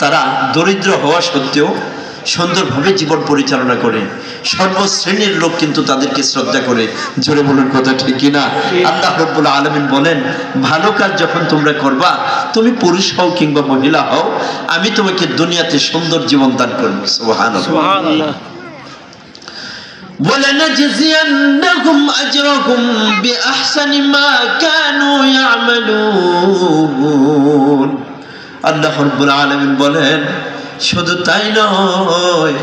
তারা দরিদ্র হওয়া সত্ত্বেও সুন্দরভাবে জীবন পরিচালনা করে সর্বশ্রেণীর লোক কিন্তু তাদেরকে শ্রদ্ধা করে জোরে বলুন কথা ঠিক কিনা আল্লাহ রব্বুল আলমিন বলেন ভালো কাজ যখন তোমরা করবা তুমি পুরুষ হও কিংবা মহিলা হও আমি তোমাকে দুনিয়াতে সুন্দর জীবন দান করবো সুবহানাল্লাহ সুবহানাল্লাহ ولنجزينهم أجرهم بأحسن ما كانوا يعملون আল্লাহ রব্বুল আলামিন বলেন শুধু তাই নয়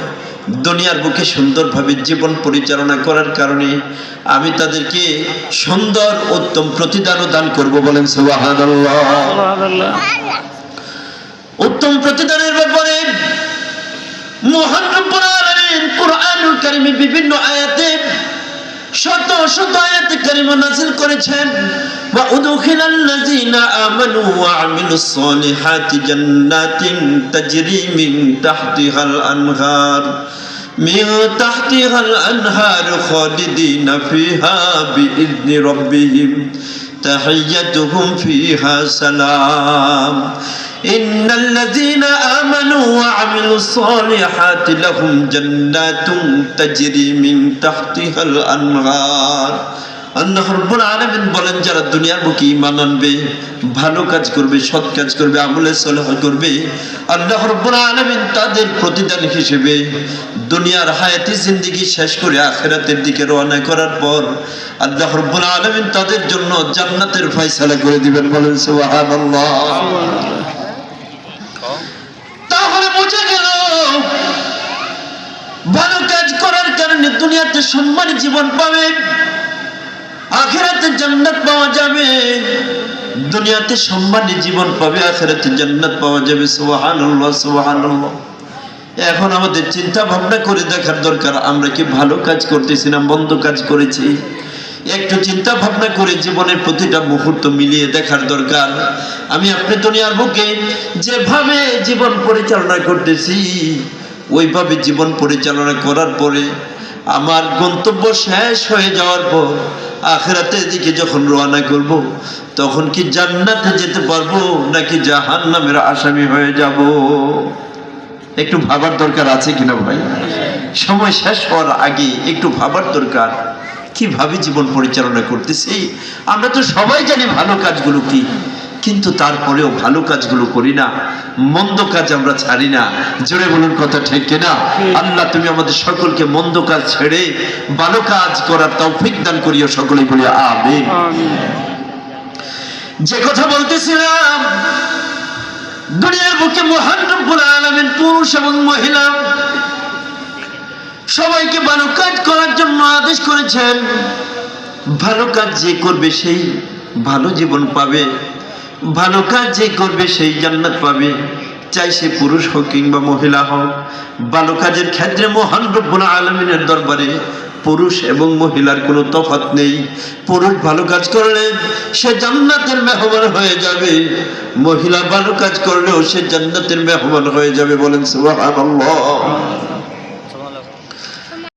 দুনিয়ার বুকে সুন্দরভাবে জীবন পরিচালনা করার কারণে আমি তাদেরকে সুন্দর উত্তম প্রতিদানও দান করব বলেন উত্তম প্রতিদানের ব্যাপারে মহান রব্বুল আলামিন কুরআনুল কারীমে বিভিন্ন আয়াতে শত শত আয়াতে কারিমা নাযিল করেছেন ওয়া উদখিলাল লাযিনা আমানু ওয়া আমিলুস সলিহাতি জান্নাতিন তাজরি মিন তাহতিহাল আনহার من تحتها الأنهار خالدين فيها بإذن ربهم تحيتهم فيها سلام. إن الذين آمنوا وعملوا الصالحات لهم جنات تجري من تحتها الأنهار. বলেন, যারা দুনিয়ার বুকে আনবে, ভালো কাজ করবে, সৎ কাজ করবে, আমলে করবে, আল্লাহ তাদের প্রতিদান হিসেবে দুনিয়ার হায়াতি শেষ করে দিকে রওনা করার পর আল্লাহ তাদের জন্য জান্নাতের ফয়সালা করে দিবেন বলেন, সুবহানাল্লাহ। তাহলে ভালো কাজ করার কারণে দুনিয়াতে সম্মানী জীবন পাবে। আখেরাতে জান্নাত পাওয়া যাবে। দুনিয়াতে সম্মানী জীবন পাবে আখেরাতে জান্নাত পাওয়া যাবে। সুবহানাল্লাহ সুবহানাল্লাহ। এখন আমাদের চিন্তা ভাবনা করে দেখার দরকার, আমরা কি ভালো কাজ করতেছি না মন্দ কাজ করেছি? একটু চিন্তা ভাবনা করে জীবনের প্রতিটা মুহূর্ত মিলিয়ে দেখার দরকার। আমি আপনি দুনিয়ার বুকে যেভাবে জীবন পরিচালনা করতেছি, ওইভাবে জীবন পরিচালনা করার পরে আমার গন্তব্য শেষ হয়ে যাওয়ার পর আখেরাতের দিকে যখন রওনা করব, তখন কি জান্নাতে যেতে পারব, নাকি জাহান নামের আসামি হয়ে যাব? একটু ভাবার দরকার আছে কিনা ভাই? সময় শেষ হওয়ার আগে একটু ভাবার দরকার। কীভাবে জীবন পরিচালনা করতেছি? আমরা তো সবাই জানি ভালো কাজগুলো কি। কিন্তু তারপরেও ভালো কাজগুলো করি না মন্দ কাজ আমরা ছাড়ি না। জোরে বলুন কথা ঠিক কিনা? আল্লাহ তুমি আমাদের সকলকে মন্দ কাজ ছেড়ে ভালো কাজ করার তৌফিক দান করিও সকলে বলি আমিন। আমিন। যে কথা বলতেছিলাম দুনিয়ার বুকে মহান রব্বুল আলামিন পুরুষ এবং মহিলা সবাইকে ভালো কাজ করার জন্য আদেশ করেছেন। ভালো কাজ যে করবে সেই ভালো জীবন পাবে। ভালো কাজ যে করবে সেই জান্নাত পাবে। চাই সে পুরুষ হোক কিংবা মহিলা হোক, ভালো কাজের ক্ষেত্রে মহান রব্বুল আলমিনের দরবারে পুরুষ এবং মহিলার কোনো তফাৎ নেই। পুরুষ ভালো কাজ করলে সে জান্নাতের মেহমান হয়ে যাবে। মহিলা ভালো কাজ করলেও সে জান্নাতের মেহমান হয়ে যাবে বলেন সুবহানাল্লাহ।